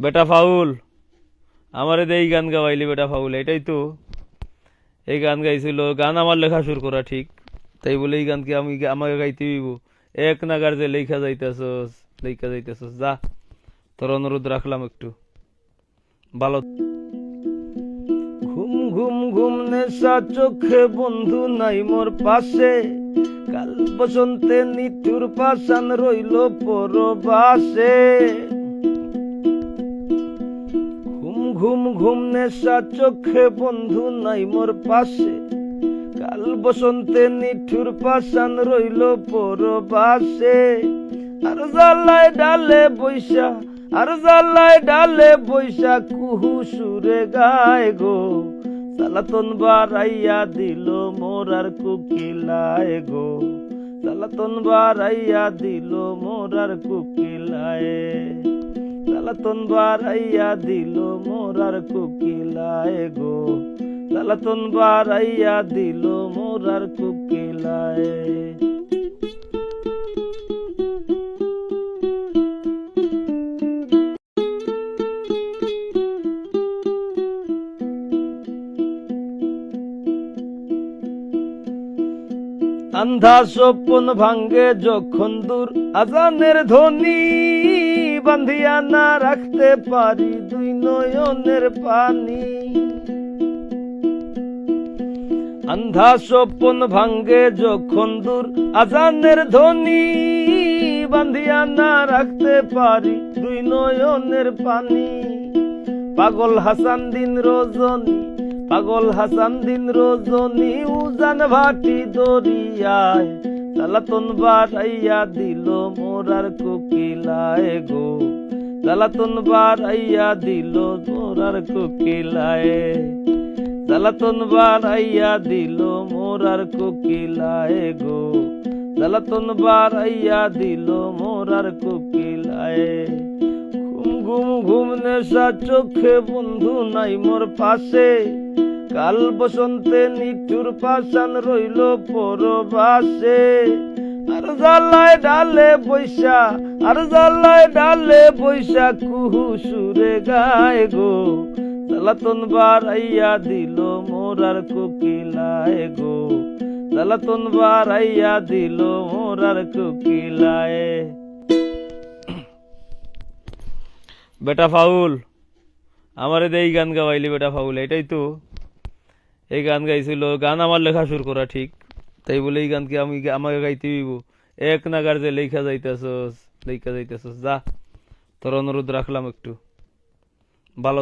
বেটা ফাউল, আমারে এই গান গাওয়াইলি বেটা ফাউল, এটাই তো। এই গান গাইছিল, গান আমার লেখা শুরু করা ঠিক, তাই বলে এই গানকে আমি আমাকে গাইতে হইব। এক নাগার যে লেখা যাইতেছস লেখা যাইতেছস, যা, তোর অনুরোধ রাখলাম একটু। ভালো। ঘুম ঘুম ঘুম নেশা চোখে বন্ধু নাই মোর পাশে। কাল বসন্তে নিঠুর পাশান রইল পরবাসে। ঘুম ঘুম নেশা চোখে বন্ধু নাই মোর পাশে। কাল বসন্তে নিঠুর পাশান রইল পরবাসে। আর জালায় ডালে বৈশা, আর জালায় ডালে বৈশা কুহু সুরে গায় গো। সালাতন বারাইয়া দিল মোরার কুকিলায় গো। সালাতন বারাইয়া দিল মোরার কুকিলায়। সালাতন বারাইয়া দিল মোরার কুকিলায় গো। সালাতন বারাইয়া দিল মোরার কুকিলায়। আন্ধা স্বপন ভাঙ্গে যখন দূর আজানের ধ্বনি। বান্ধিয়া না রাখতে পারি, দুই নয়নের পানি। আন্ধা স্বপন ভাঙ্গে যখন দূর আজানের ধ্বনি বান্ধিয়া না রাখতে পারি, দুই নয়নের পানি। পাগল হাসান দিন রজনী, পাগল হাসান দিন রজনী, উজান ভাটি দরিয়ায় সালাতন বাড়াইয়া দিল মোরার কোকিলায় গো। সালাতন বাড়াইয়া দিল মোরার কোকিলায়। সালাতন বাড়াইয়া দিল মোরার কোকিলায় গো। সালাতন বাড়াইয়া দিল মোরার কোকিলায়। ঘুম ঘুম ঘুম নেশা চোখে বন্ধু নাই মোর পাশে। কাল বসন্তে নিঠুর পাশান রইল পরবাসে। আর জালায় ডালে আর জালায় ডালে কুহু সুরে গায় গো। দিল মোরার কোকিলায় গো। দিল মোরার কোকিলায়। বেটা ফাউল, আমারে এই গান গাওয়াইলি বেটা ফাউল, এটাই তো। এই গান গাইছিল, গান আমার লেখা শুরু করা ঠিক। তাই বলে এই গান কি আমি আমাকে গাইতে হইব। এক নাগার যে লেখা যাইতেছস লেখা যাইতেছস, যা। তোর অনুরোধ রাখলাম একটু। ভালো